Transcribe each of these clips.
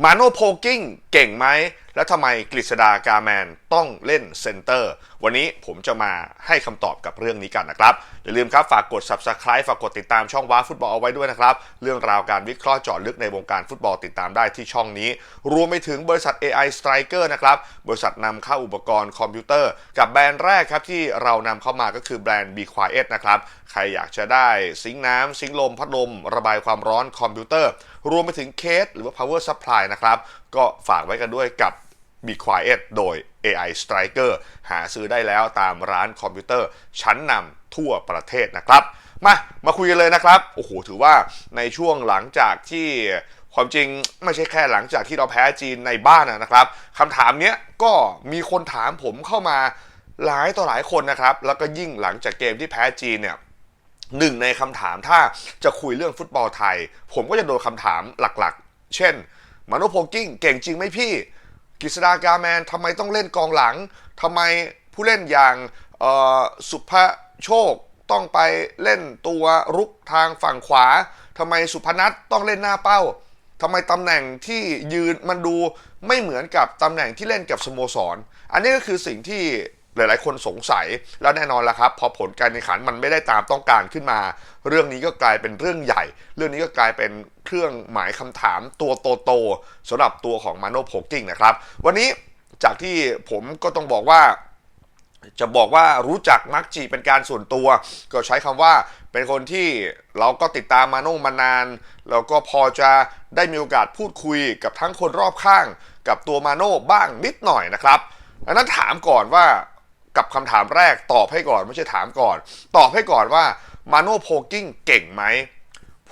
มาโนโพกิ้งเก่งไหม แล้วทำไมกฤษดากาแมนต้องเล่นเซนเตอร์ วันนี้ผมจะมาให้คำตอบกับเรื่องนี้กันนะครับ อย่าลืมครับ ฝากกด subscribe ฝากกดติดตามช่องว้าฟุตบอลเอาไว้ด้วยนะครับ เรื่องราวการวิเคราะห์เจาะลึกในวงการฟุตบอลติดตามได้ที่ช่องนี้ รวมไปถึงบริษัท AI Striker นะครับ บริษัทนำเข้าอุปกรณ์คอมพิวเตอร์ กับแบรนด์แรกครับที่เรานำเข้ามาก็คือแบรนด์ Be Quiet นะครับ ใครอยากจะได้ซิงน้ำซิงลมพัดลมระบายความร้อนคอมพิวเตอร์ รวมไปถึงเคสหรือว่า power supply นะครับ ก็ฝากไว้กันด้วยกับ Be Quiet โดย AI Striker หาซื้อได้แล้วตามร้านคอมพิวเตอร์ชั้นนำทั่วประเทศนะครับมามาคุยกันเลยนะครับโอ้โหถือว่าในช่วงหลังจากที่ความจริงไม่ใช่แค่หลังจากที่เราแพ้จีนในบ้านนะครับคำถามเนี้ยก็มีคนถามผมเข้ามาหลายต่อหลายคนนะครับ แล้วก็ยิ่งหลังจากเกมที่แพ้จีนเนี่ย หนึ่งในคำถามถ้าจะคุยเรื่องฟุตบอลไทย ผมก็จะโดนคำถามหลักๆ เช่นมาโนโพกิ้งเก่งจริงไหมพี่กฤษดากาแมนทำไมต้องเล่นกองหลังทำไมผู้เล่นอย่างสุภโชคต้องไปเล่นตัวรุกทางฝั่งขวาทำไมสุพนัทต้องเล่นหน้าเป้าทำไมตำแหน่งที่ยืนมันดูไม่เหมือนกับตำแหน่งที่เล่นกับสโมสร อันนี้ก็คือสิ่งที่ หลายๆ คนสงสัยแล้วแน่นอนละครับ พอผลการแข่งขันมันไม่ได้ตามต้องการขึ้นมา เรื่องนี้ก็กลายเป็นเรื่องใหญ่ เรื่องนี้ก็กลายเป็นเครื่องหมายคำถามตัวโตๆสำหรับตัวของมาโนโพกิ้งนะครับ วันนี้จากที่ผมก็ต้องบอกว่า จะบอกว่ารู้จักมักจีเป็นการส่วนตัว ก็ใช้คำว่าเป็นคนที่เราก็ติดตามมาโน่มานาน แล้วก็พอจะได้มีโอกาสพูดคุยกับทั้งคนรอบข้าง กับตัวมาโน่บ้างนิดหน่อยนะครับดังนั้นถามก่อนว่า กับคำถามแรกตอบให้ก่อนไม่ใช่ถามก่อน ตอบให้ก่อนว่ามาโน่โพกิ้งเก่งไหม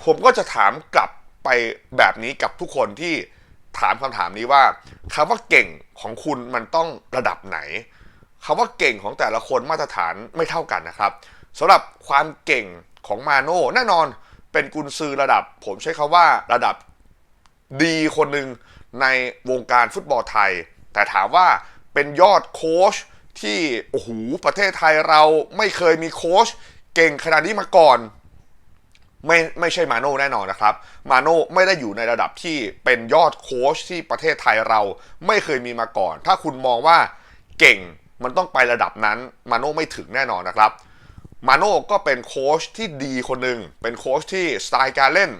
ผมก็จะถามกลับไปแบบนี้กับทุกคนที่ถามคำถามนี้ว่าคำว่าเก่งของคุณมันต้องระดับไหนคำว่าเก่งของแต่ละคนมาตรฐานไม่เท่ากันนะครับสำหรับความเก่งของมาโน่แน่นอนเป็นกุนซือระดับ ผมใช้คาว่าระดับดีคนหนึ่งในวงการฟุตบอลไทย แต่ถามว่าเป็นยอดโค้ช ที่โอ้โหประเทศไทยเราไม่เคยมีโค้ชเก่งขนาดนี้มาก่อน ไม่ไม่ใช่มาโน่แน่นอนนะครับ มาโน่ไม่ได้อยู่ในระดับที่เป็นยอดโค้ชที่ประเทศไทยเราไม่เคยมีมาก่อน ถ้าคุณมองว่าเก่งมันต้องไประดับนั้นมาโน่ไม่ถึงแน่นอนนะครับมาโน่ก็เป็นโค้ชที่ดีคนหนึ่งเป็นโค้ชที่สไตล์การเล่น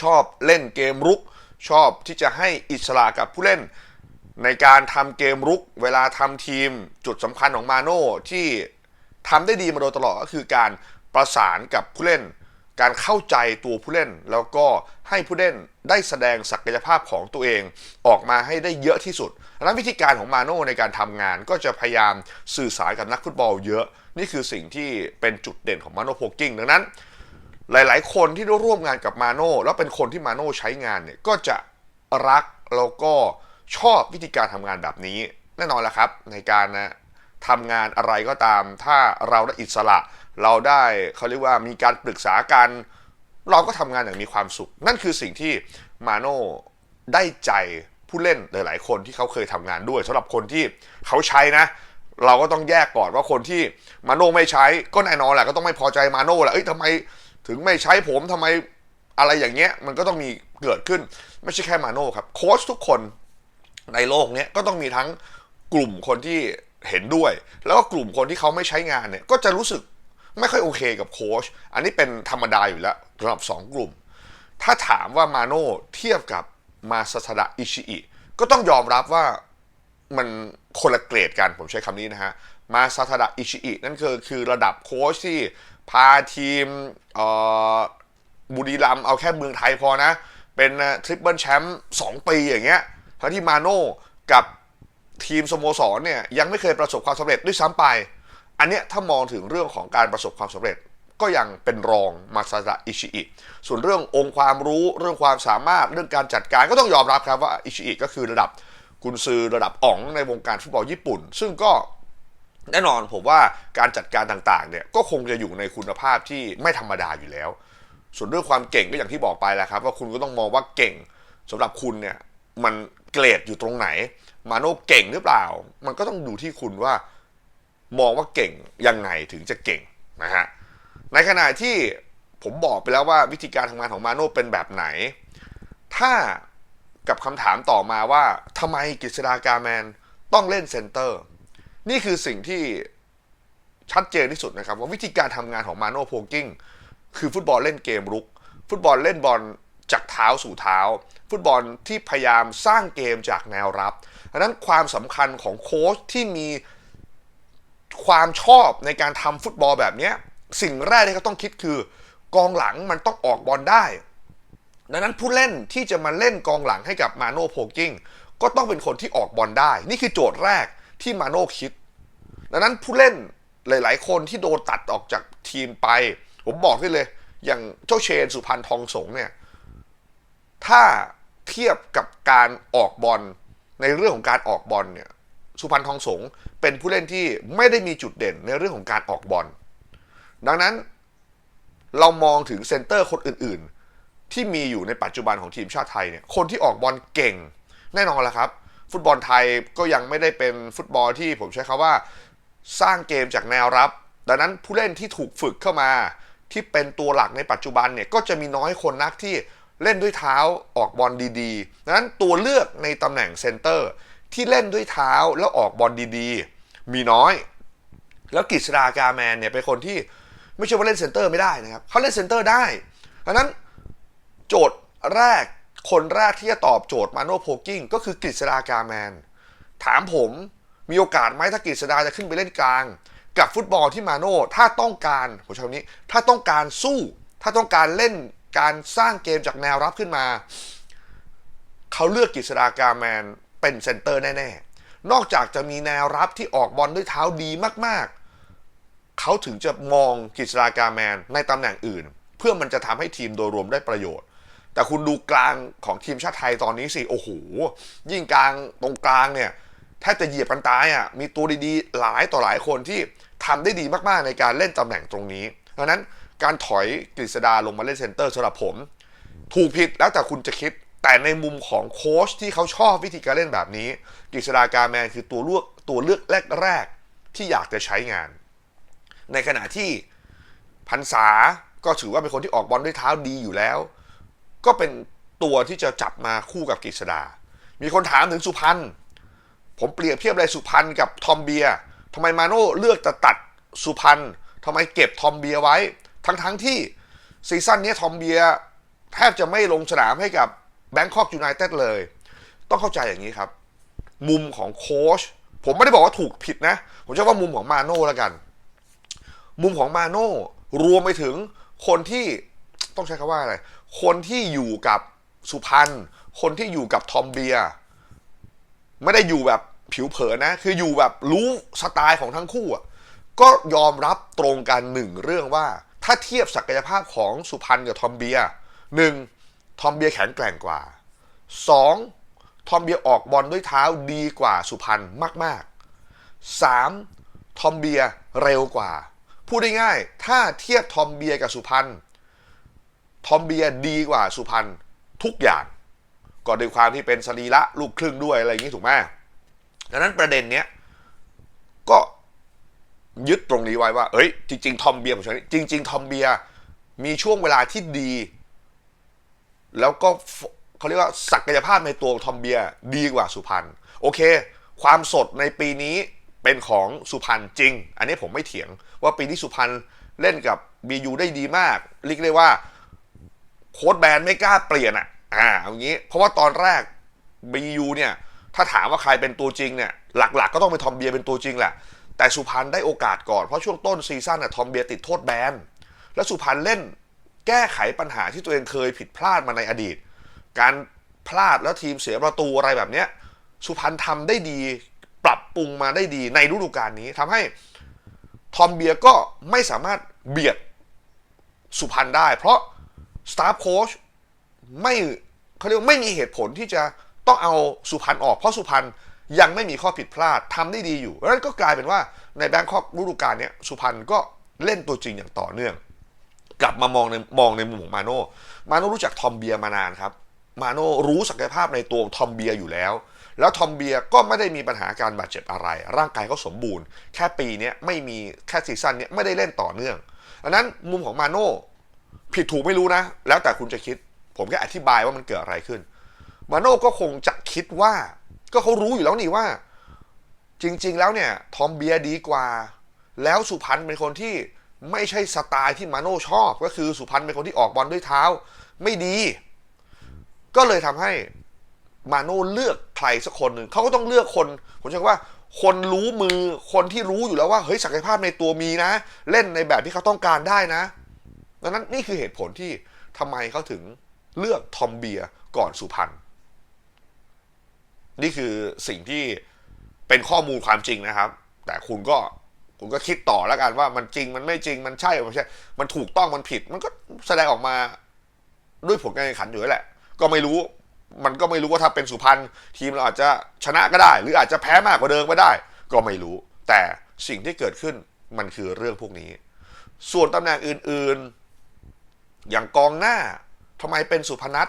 ชอบเล่นเกมรุก ชอบที่จะให้อิสระกับผู้เล่น ในการทำเกมรุกเวลาทำทีมจุดสำคัญของมาโน่ที่ทำได้ดีมาโดยตลอดก็คือการประสานกับผู้เล่น การเข้าใจตัวผู้เล่น แล้วก็ให้ผู้เล่นได้แสดงศักยภาพของตัวเองออกมาให้ได้เยอะที่สุดดังนั้นวิธีการของมาโน่ในการทำงานก็จะพยายามสื่อสารกับนักฟุตบอลเยอะ นี่คือสิ่งที่เป็นจุดเด่นของมาโน่โพกิ้งดังนั้น หลาย ๆ คนที่ได้ร่วมงานกับมาโน่แล้วเป็นคนที่มาโน่ใช้งานเนี่ยก็จะรักแล้วก็ ชอบวิธีการทำงานแบบนี้ แน่นอนแหละครับ ในการนะทำงานอะไรก็ตาม ถ้าเราได้อิสระ เราได้เขาเรียกว่ามีการปรึกษากัน เราก็ทำงานอย่างมีความสุข นั่นคือสิ่งที่มาโน่ได้ใจผู้เล่นหลาย ๆ คนที่เขาเคยทำงานด้วยสำหรับคนที่เขาใช้นะ เราก็ต้องแยกก่อนว่าคนที่มาโน่ไม่ใช้ก็แน่นอนแหละก็ต้องไม่พอใจมาโน่แหละเอ้ยทำไมถึงไม่ใช้ผมทำไมอะไรอย่างเงี้ยมันก็ต้องมีเกิดขึ้นไม่ใช่แค่มาโน่ครับโค้ชทุกคน ในโลกนี้ก็ต้องมีทั้งกลุ่มคนที่เห็นด้วย แล้วก็กลุ่มคนที่เขาไม่ใช้งานเนี่ยก็จะรู้สึกไม่ค่อยโอเคกับโค้ชอันนี้เป็นธรรมดาอยู่แล้วสำหรับสองกลุ่ม ถ้าถามว่ามาโน่เทียบกับมาซาซาดะอิชิอิก็ต้องยอมรับว่ามันคนละเกรดกันผมใช้คำนี้นะฮะ มาซาทาดะอิชิอินั่นคือคือระดับโค้ชที่พาทีมบุรีรัมย์เอาแค่เมืองไทยพอนะ เป็นทริปเปิลแชมป์สองปีอย่างเงี้ย ทั้งที่มาโน่กับทีมสโมสรเนี่ยยังไม่เคยประสบความสำเร็จด้วยซ้ำไป อันเนี้ยถ้ามองถึงเรื่องของการประสบความสำเร็จ ก็ยังเป็นรองมาซาดะอิชิอิ ส่วนเรื่ององค์ความรู้เรื่องความสามารถเรื่องการจัดการก็ต้องยอมรับครับว่าอิชิอิก็คือระดับกุนซือระดับอ่องในวงการฟุตบอลญี่ปุ่น ซึ่งก็แน่นอนผมว่าการจัดการต่างๆเนี่ยก็คงจะอยู่ในคุณภาพที่ไม่ธรรมดาอยู่แล้ว ส่วนเรื่องความเก่งก็อย่างที่บอกไปแล้วครับ ว่าคุณก็ต้องมองว่าเก่งสำหรับคุณเนี่ยมัน เกรดอยู่ตรงไหน มาโน่เก่งหรือเปล่า มันก็ต้องดูที่คุณว่า มองว่าเก่งยังไงถึงจะเก่งนะฮะในขณะที่ผมบอกไปแล้วว่าวิธีการทำงานของมาโน่เป็นแบบไหน ถ้ากับคำถามต่อมาว่าทำไมกฤษฎากาแมนต้องเล่นเซนเตอร์ นี่คือสิ่งที่ชัดเจนที่สุดนะครับ ว่าวิธีการทำงานของมาโน่โพกิ้งคือฟุตบอลเล่นเกมรุก ฟุตบอลเล่นบอลจากเท้าสู่เท้า ฟุตบอลที่พยายามสร้างเกมจากแนวรับดังนั้นความสำคัญของโค้ชที่มีความชอบในการทำฟุตบอลแบบนี้สิ่งแรกที่เขาต้องคิดคือกองหลังมันต้องออกบอลได้ ดังนั้นผู้เล่นที่จะมาเล่นกองหลังให้กับมาโน่โพกิ้งก็ต้องเป็นคนที่ออกบอลได้ นี่คือโจทย์แรกที่มาโน่คิด ดังนั้นผู้เล่นหลาย ๆ คนที่โดนตัดออกจากทีมไป ผมบอกได้เลย อย่างเจ้าเชนสุพรรณทองสงเนี่ย ถ้า เทียบกับการออกบอลในเรื่องของการออกบอลเนี่ยสุพรรณทองสงเป็นผู้เล่นที่ไม่ได้มีจุดเด่นในเรื่องของการออกบอลดังนั้นเรามองถึงเซนเตอร์คนอื่นๆ ที่มีอยู่ในปัจจุบันของทีมชาติไทยเนี่ยคนที่ออกบอลเก่งแน่นอนละครับ ฟุตบอลไทยก็ยังไม่ได้เป็นฟุตบอลที่ผมใช้คำว่าสร้างเกมจากแนวรับ ดังนั้นผู้เล่นที่ถูกฝึกเข้ามา ที่เป็นตัวหลักในปัจจุบันเนี่ยก็จะมีน้อยคนนักที่ เล่นด้วยเท้าออกบอลดีๆดังนั้นตัวเลือกในตำแหน่งเซนเตอร์ที่เล่นด้วยเท้าแล้วออกบอลดีๆ มีน้อย แล้วกฤษดากาแมนเนี่ยเป็นคนที่ไม่ใช่ว่าเล่นเซนเตอร์ไม่ได้นะครับเขาเล่นเซนเตอร์ได้ดังนั้นโจทย์แรกคนแรกที่จะตอบโจทย์มาโนโพกิ้งก็คือกฤษดากาแมน ถามผมมีโอกาสไหมถ้ากฤษดาจะขึ้นไปเล่นกลาง กับฟุตบอลที่มาโน่ถ้าต้องการผมใช้คำนี้ ถ้าต้องการสู้ ถ้าต้องการเล่น การสร้างเกมจากแนวรับขึ้นมา เขาเลือกกฤษดากาแมนเป็นเซนเตอร์แน่ๆ นอกจากจะมีแนวรับที่ออกบอลด้วยเท้าดีมากๆ เขาถึงจะมองกฤษดากาแมนในตำแหน่งอื่น เพื่อมันจะทำให้ทีมโดยรวมได้ประโยชน์ แต่คุณดูกลางของทีมชาติไทยตอนนี้สิ โอ้โห ยิ่งกลางตรงกลางเนี่ยแทบจะเหยียบกันตายอะ มีตัวดีๆ หลายต่อหลายคนที่ทำได้ดีมากๆในการเล่นตำแหน่งตรงนี้ดังนั้น การถอยกฤษดาลงมาเล่นเซนเตอร์สำหรับผม ถูกผิดแล้วแต่คุณจะคิด แต่ในมุมของโค้ชที่เขาชอบวิธีการเล่นแบบนี้กฤษดากาแมนคือตัวเลือกตัวเลือกแรกๆที่อยากจะใช้งาน ในขณะที่พันษาก็ถือว่าเป็นคนที่ออกบอลด้วยเท้าดีอยู่แล้ว ก็เป็นตัวที่จะจับมาคู่กับกฤษดา มีคนถามถึงสุพรรณผมเปรียบเทียบเลยสุพรรณกับทอมเบียทำไมมาโน่เลือกจะตัดสุพรรณทำไมเก็บทอมเบียไว้ ทั้งๆทที่ซีซั่นนี้ทอมเบียแทบจะไม่ลงสนามให้กับแบงคอกยูไนเต็ดเลย ต้องเข้าใจอย่างนี้ครับ มุมของโค้ชผมไม่ได้บอกว่าถูกผิดนะ ผมจะว่ามุมของมาโน่แล้วกัน มุมของมาโน่รวมไปถึงคนที่ต้องใช้คำว่าอะไร คนที่อยู่กับสุพรรณคนที่อยู่กับทอมเบีย ไม่ได้อยู่แบบผิวเผินนะ คืออยู่แบบรู้สไตล์ของทั้งคู่ก็ยอมรับตรงกันหนึ่งเรื่องว่า ถ้าเทียบศักยภาพของสุพรรณกับทอมเบียหนึ่งทอมเบียแข็งแกร่งกว่าสองทอมเบียออกบอลด้วยเท้าดีกว่าสุพรรณมากๆสามทอมเบียเร็วกว่า พูดได้ง่ายๆถ้าเทียบทอมเบียกับสุพรรณทอมเบียดีกว่าสุพรรณทุกอย่างก็ด้วยความที่เป็นสรีระลูกครึ่งด้วยอะไรอย่างนี้ถูกไหมดังนั้นประเด็นเนี้ยก็ ยึดตรงนี้ไว้ว่าเอ้ยจริงๆทอมเบียผมใช้จริง ๆ ทอมเบียมีช่วงเวลาที่ดี แล้วก็เขาเรียกว่าศักยภาพในตัวทอมเบียดีกว่าสุพรรณโอเค ความสดในปีนี้เป็นของสุพรรณจริง อันนี้ผมไม่เถียงว่าปีที่สุพรรณเล่นกับบียูได้ดีมากเรียกได้ว่าโค้ดแบนไม่กล้าเปลี่ยนอะอ่าอย่างนี้ เพราะว่าตอนแรก BU เนี่ยถ้าถามว่าใครเป็นตัวจริงเนี่ยหลักๆก็ต้องเป็นทอมเบียเป็นตัวจริงแหละ แต่สุพรรณได้โอกาสก่อน เพราะช่วงต้นซีซั่นน่ะทอมเบียติดโทษแบน แล้วสุพรรณเล่นแก้ไขปัญหาที่ตัวเองเคยผิดพลาดมาในอดีต การพลาดแล้วทีมเสียประตูอะไรแบบเนี้ยสุพรรณทำได้ดีปรับปรุงมาได้ดีในฤดูกาลนี้ทำให้ทอมเบียก็ไม่สามารถเบียดสุพรรณได้ เพราะสตาฟโค้ชไม่เขาเรียกไม่มีเหตุผลที่จะต้องเอาสุพรรณออก เพราะสุพรรณ ยังไม่มีข้อผิดพลาดทำได้ดีอยู่แล้วก็กลายเป็นว่าในแบงคอกฤดูกาลนี้สุพรรณก็เล่นตัวจริงอย่างต่อเนื่อง กลับมามองในมองในมุมของมาโน่มาโน่รู้จักทอมเบียมานานครับ มาโน่รู้ศักยภาพในตัวทอมเบียอยู่แล้ว แล้วทอมเบียก็ไม่ได้มีปัญหาการบาดเจ็บอะไร ร่างกายก็สมบูรณ์ แค่ปีนี้ไม่มีแค่ซีซั่นนี้ไม่ได้เล่นต่อเนื่องดังนั้นมุมของมาโน่ผิดถูกไม่รู้นะ แล้วแต่คุณจะคิด ผมแค่อธิบายว่ามันเกิดอะไรขึ้น มาโน่ก็คงจะคิดว่า ก็เขารู้อยู่แล้วนี่ว่า จริง ๆ แล้วเนี่ย ทอมเบียดีกว่า แล้วสุพรรณเป็นคนที่ไม่ใช่สไตล์ที่มาโน่ชอบ ก็คือสุพรรณเป็นคนที่ออกบอลด้วยเท้า ไม่ดี ก็เลยทำให้มาโน่เลือกใครสักคนหนึ่งเขาก็ต้องเลือกคน ผมเชื่อว่า คนรู้มือคนที่รู้อยู่แล้วว่าเฮ้ยศักยภาพในตัวมีนะ เล่นในแบบที่เขาต้องการได้นะดังนั้นนี่คือเหตุผลที่ทำไมเขาถึงเลือกทอมเบียก่อนสุพรรณ นี่คือสิ่งที่เป็นข้อมูลความจริงนะครับ แต่คุณก็คุณก็คิดต่อแล้วกันว่ามันจริงมันไม่จริงมันใช่มันไม่ใช่ มันถูกต้องมันผิด มันก็แสดงออกมาด้วยผลการแข่งขันอยู่แล้วแหละ ก็ไม่รู้ มันก็ไม่รู้ว่าถ้าเป็นสุพรรณทีมเราอาจจะชนะก็ได้ หรืออาจจะแพ้มากกว่าเดิมก็ได้ ก็ไม่รู้ แต่สิ่งที่เกิดขึ้นมันคือเรื่องพวกนี้ ส่วนตำแหน่งอื่นๆ อย่างกองหน้าทำไมเป็นสุพนัท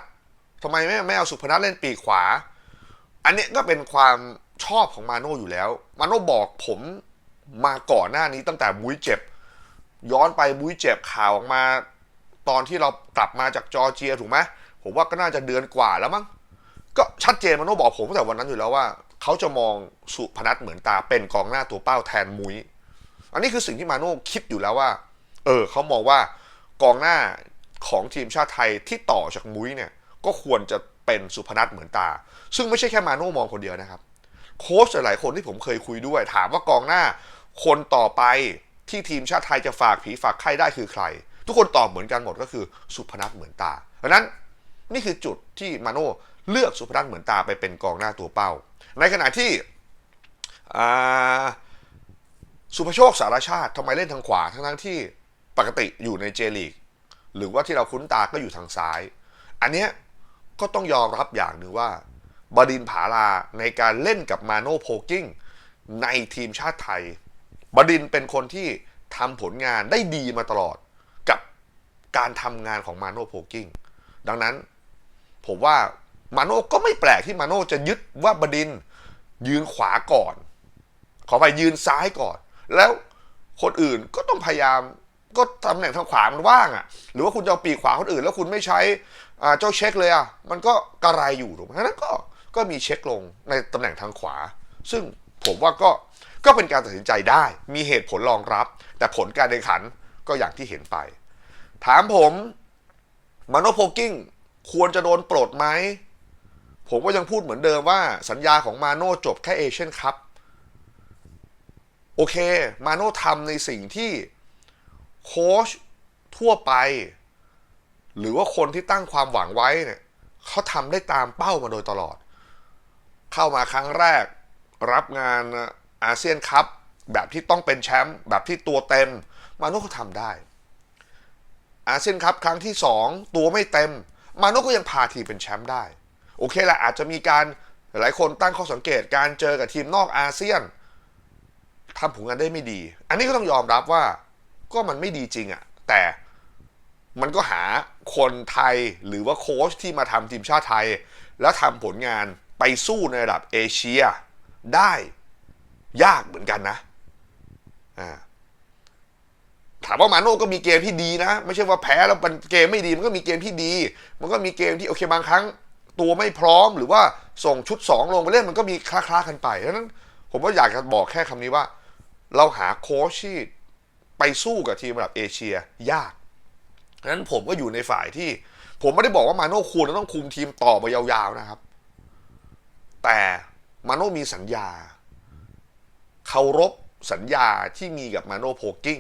ทำไมไม่ไม่เอาสุพนัทเล่นปีกขวา อันนี้ก็เป็นความชอบของมาโน่อยู่แล้ว มาโน่บอกผมมาก่อนหน้านี้ตั้งแต่มุ้ยเจ็บ ย้อนไปมุ้ยเจ็บข่าวออกมา ตอนที่เรากลับมาจากจอร์เจียถูกไหมผมว่าก็น่าจะเดือนกว่าแล้วมั้งก็ชัดเจนมาโน่บอกผมตั้งแต่วันนั้นอยู่แล้วว่า เขาจะมองสุพนัทเหมือนตาเป็นกองหน้าตัวเป้าแทนมุ้ยอันนี้คือสิ่งที่มาโน่คิดอยู่แล้วว่า เออเขามองว่ากองหน้าของทีมชาติไทยที่ต่อจากมุ้ยเนี่ย ก็ควรจะเป็นสุพนัทเหมือนตา ซึ่งไม่ใช่แค่มาโน่มองคนเดียวนะครับ โค้ชหลายคนที่ผมเคยคุยด้วย ถามว่ากองหน้า คนต่อไปที่ทีมชาติไทยจะฝากผีฝากไข้ได้คือใคร ทุกคนตอบเหมือนกันหมดก็คือสุพนัทเหมือนตาดังนั้นนี่คือจุดที่มาโน่เลือกสุพนัทเหมือนตาไปเป็นกองหน้าตัวเป้า ในขณะที่สุภโชคสารชาติทำไมเล่นทางขวาทั้งทั้งที่ปกติอยู่ในเจลีกหรือว่าที่เราคุ้นตาก็อยู่ทางซ้าย อันเนี้ย ก็ต้องยอมรับอย่างหนึ่งว่า บดินผาลาในการเล่นกับมาโนโพกิ้งในทีมชาติไทย บดินเป็นคนที่ทำผลงานได้ดีมาตลอดกับการทำงานของมาโนโพกิ้งดังนั้นผมว่ามาโน่ก็ไม่แปลกที่มาโน่จะยึดว่าบดินยืนขวาก่อน ขอไปยืนซ้ายก่อน แล้วคนอื่นก็ต้องพยายามก็ตำแหน่งทางขวามันว่างอะ่ะ หรือว่าคุณจะเอาปีกขวาคนอื่น แล้วคุณไม่ใช้ เจ้าเช็คเลยอะมันก็กระไรอยู่ถูกไหมนั้นก็ก็มีเช็คลงในตำแหน่งทางขวา ซึ่งผมว่าก็ก็เป็นการตัดสินใจได้ มีเหตุผลรองรับ แต่ผลการแข่งขันก็อย่างที่เห็นไป ถามผมมาโนโพกิ้งควรจะโดนปลดไหม ผมก็ยังพูดเหมือนเดิมว่าสัญญาของมาโน่จบแค่เอเชียนคัพโอเค มาโน่ทำในสิ่งที่โค้ชทั่วไป หรือว่าคนที่ตั้งความหวังไว้เนี่ยเขาทำได้ตามเป้ามาโดยตลอด เข้ามาครั้งแรก รับงานอาเซียนคัพแบบที่ต้องเป็นแชมป์แบบที่ตัวเต็ม มาโน่ก็ทำได้ อาเซียนคัพครั้งที่ 2 ตัวไม่เต็ม มาโน่ก็ยังพาทีมเป็นแชมป์ได้ โอเคแหละอาจจะมีการหลายคนตั้งข้อสังเกตการเจอกับทีมนอกอาเซียนทำผลงานได้ไม่ดี อันนี้ก็ต้องยอมรับว่าก็มันไม่ดีจริงอะแต่ มันก็หาคนไทยหรือว่าโค้ชที่มาทำทีมชาติไทย แล้วทำผลงานไปสู้ในระดับเอเชียได้ยากเหมือนกันนะอ่าถามว่ามาโน่ก็มีเกมที่ดีนะ ไม่ใช่ว่าแพ้แล้วมันเกมไม่ดีมันก็มีเกมที่ดี มันก็มีเกมที่โอเคบางครั้ง ตัวไม่พร้อมหรือว่าส่งชุด 2 ลงไปเล่นมันก็มีคล้าๆกันไปดังนั้นผมก็อยากจะบอกแค่คำนี้ว่า เราหาโค้ชที่ไปสู้กับทีมระดับเอเชียยาก นั้นผมก็อยู่ในฝ่ายที่ ผมไม่ได้บอกว่ามาโน่ควรจะต้องคุมทีมต่อไปยาวๆนะครับ แต่มาโน่มีสัญญาเคารพสัญญาที่มีกับมาโน่โพกิ้ง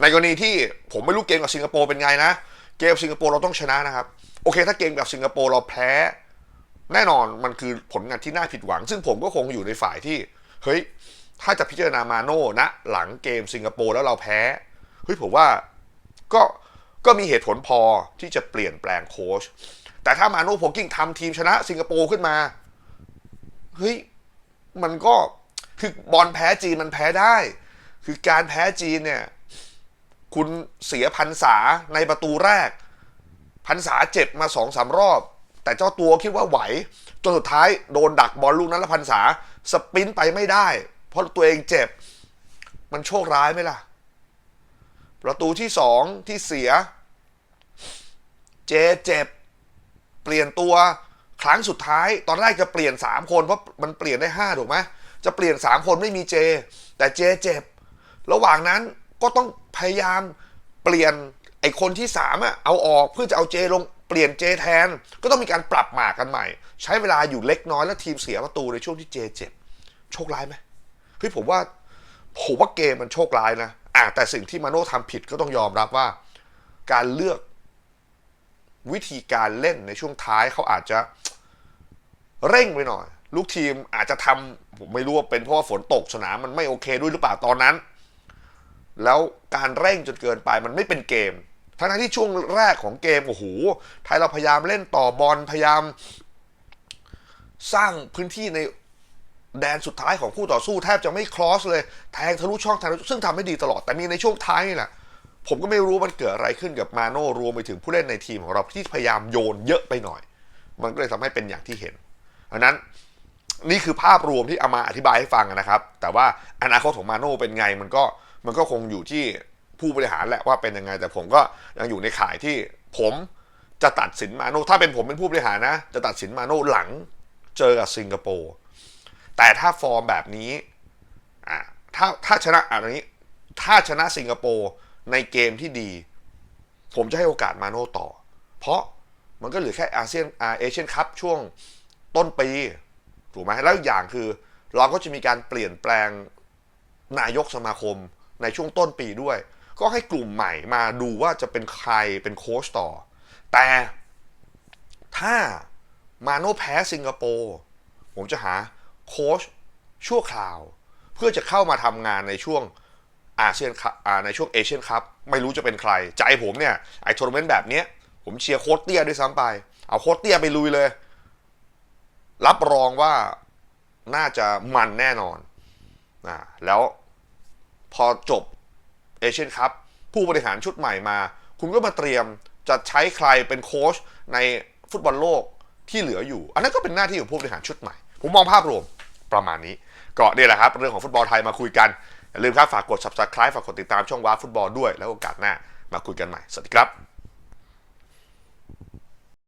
ในกรณีที่ผมไม่รู้เกมกับสิงคโปร์เป็นไงนะ เกมสิงคโปร์เราต้องชนะนะครับ โอเค ถ้าเกมกับสิงคโปร์เราแพ้ แน่นอนมันคือผลงานที่น่าผิดหวัง ซึ่งผมก็คงอยู่ในฝ่ายที่ เฮ้ย ถ้าจะพิจารณามาโน่นะ หลังเกมสิงคโปร์แล้วเราแพ้ เฮ้ยผมว่าก็ ก็มีเหตุผลพอที่จะเปลี่ยนแปลงโค้ชแต่ถ้ามาโน่โพกิ้งทำทีมชนะสิงคโปร์ขึ้นมา เฮ้ย มันก็คือบอลแพ้จีนมันแพ้ได้ คือการแพ้จีนเนี่ย คุณเสียพันษาในประตูแรก พันษาเจ็บมาสองสามรอบ แต่เจ้าตัวคิดว่าไหว จนสุดท้ายโดนดักบอลลูกนั้นแล้วพันษาสปินไปไม่ได้ เพราะตัวเองเจ็บ มันโชคร้ายไหมล่ะ ประตูที่สองที่เสีย เจเจ็บ เปลี่ยนตัวครั้งสุดท้าย ตอนแรกจะเปลี่ยน 3 คนเพราะมันเปลี่ยนได้ 5 ถูกไหมจะเปลี่ยน 3 คนไม่มีเจ แต่เจเจ็บ ระหว่างนั้นก็ต้องพยายามเปลี่ยนไอ้คนที่3อะเอาออกเพื่อจะเอาเจลงเปลี่ยนเจแทน ก็ต้องมีการปรับหมากกันใหม่ ใช้เวลาอยู่เล็กน้อยแล้วทีมเสียประตูในช่วงที่เจเจ็บ โชคร้ายไหมเฮ้ยผมว่าผมว่าเกมมันโชคร้ายนะ อะแต่สิ่งที่มาโน่ทำผิดก็ต้องยอมรับว่า การเลือกวิธีการเล่นในช่วงท้ายเขาอาจจะเร่งไปหน่อย ลูกทีมอาจจะทำผมไม่รู้ว่าเป็นเพราะว่าฝนตกสนามมันไม่โอเคด้วยหรือเปล่าตอนนั้น แล้วการเร่งจนเกินไปมันไม่เป็นเกม ทั้งที่ช่วงแรกของเกมโอ้โหไทยเราพยายามเล่นต่อบอลพยายาม สร้างพื้นที่ใน แดนสุดท้ายของคู่ต่อสู้แทบจะไม่คลอสเลยแทงทะลุช่องแทงทะลุซึ่งทำให้ดีตลอดแต่มีในช่วงท้ายนี่แหละผมก็ไม่รู้มันเกิดอะไรขึ้นกับมาโน่รวมไปถึงผู้เล่นในทีมของเราที่พยายามโยนเยอะไปหน่อย มันก็เลยทำให้เป็นอย่างที่เห็นดังนั้นนี่คือภาพรวมที่เอามาอธิบายให้ฟังนะครับ แต่ว่าอนาคตของมาโน่เป็นไงมันก็มันก็คงอยู่ที่ผู้บริหารแหละว่าเป็นยังไง แต่ผมก็ยังอยู่ในข่ายที่ผมจะตัดสินมาโน่ถ้าเป็นผมเป็นผู้บริหารนะ จะตัดสินมาโน่หลังเจอกับสิงคโปร์ แต่ถ้าฟอร์มแบบนี้อ่าถ้าถ้าชนะอะไรนี้ ถ้าชนะสิงคโปร์ในเกมที่ดี ผมจะให้โอกาสมาโน่ต่อ เพราะมันก็เหลือแค่อาเซียนอาเอเชียนคัพช่วงต้นปี ถูกไหมแล้วอย่างคือ เราก็จะมีการเปลี่ยนแปลงนายกสมาคมในช่วงต้นปีด้วย ก็ให้กลุ่มใหม่มาดูว่าจะเป็นใครเป็นโค้ชต่อ แต่ถ้ามาโน่แพ้สิงคโปร์ผมจะหา โค้ชชั่วคราว เพื่อจะเข้ามาทำงานในช่วงอาเซียนคัพอ่าในช่วงเอเชียนคัพไม่รู้จะเป็นใคร ใจผมเนี่ยไอ้ทัวร์นาเมนต์แบบเนี้ยผมเชียร์โค้ชเตี้ยด้วยซ้ำไป เอาโค้ชเตี้ยไปลุยเลย รับรองว่าน่าจะมันแน่นอนอ่าแล้วพอจบเอเชียนคัพผู้บริหารชุดใหม่มา คุณก็มาเตรียมจะใช้ใครเป็นโค้ชในฟุตบอลโลกที่เหลืออยู่ อันนั้นก็เป็นหน้าที่ของผู้บริหารชุดใหม่ ผมมองภาพรวม ประมาณนี้ ก็เนี่ยแหละครับ เรื่องของฟุตบอลไทยมาคุยกัน อย่าลืมครับฝากกด subscribe ฝากกดติดตามช่องว้าฟุตบอลด้วยแล้วโอกาสหน้ามาคุยกันใหม่ สวัสดีครับ